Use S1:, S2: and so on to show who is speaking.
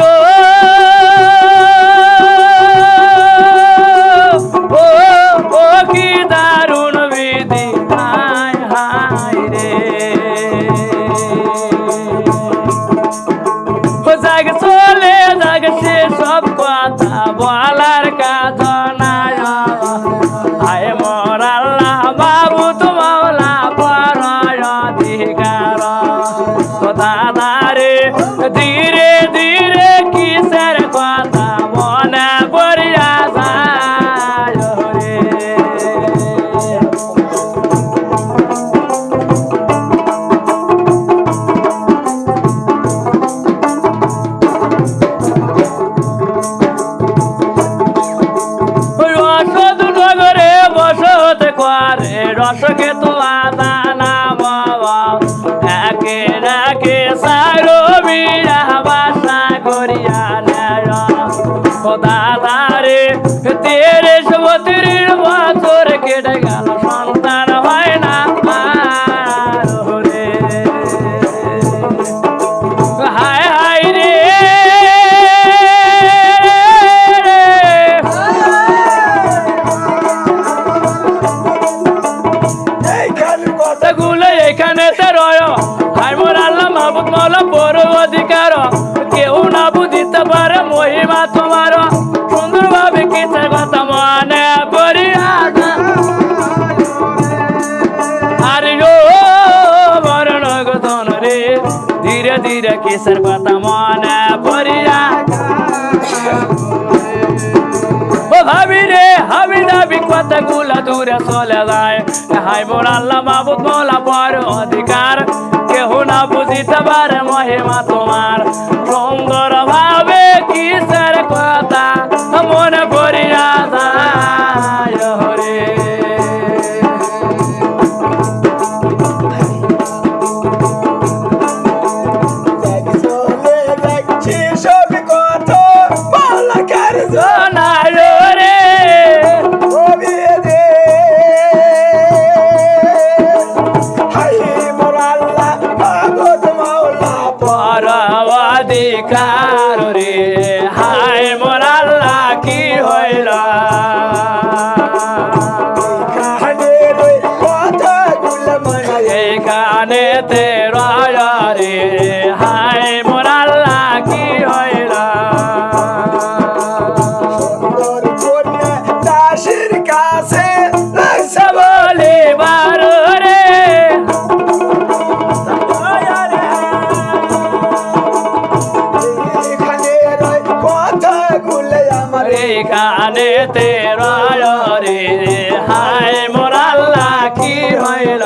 S1: ও কথা রে ধীরে ধীরে কিসের কথা মনে পড়িয়া যায় রে। রসদ নগরে বসত করে, রসকে তো বিরা বাসা করিয়া নেয়। দাদারে তেরে সবতির বছর কেটে গেল সন্তান হয় না কথাগুলো এখানে রয়। পারে মহিমা তোমার। সুন্দর ভাবে কিসের কথা মনে করিয়া আরে ও মরণ গধন রে, ধীরে ধীরে কিসের কথা মনে পড়িয়া ভাবি রে, হাবি দাবি কথাগুলা দূরে চলে যায়। হাই মোর আল্লাহ মাহবুদ মোলা পর অধিকার। কেহ না বুঝিতে পারে মহিমা তোমার। অধিকার রে। হায় মোর আল্লাহ কি হইল?
S2: কানে রই কথা গুল মনে
S1: এখানে তে রয় রে।
S2: এখানে
S1: তে রে হায় মোরাল্লা কি হইল?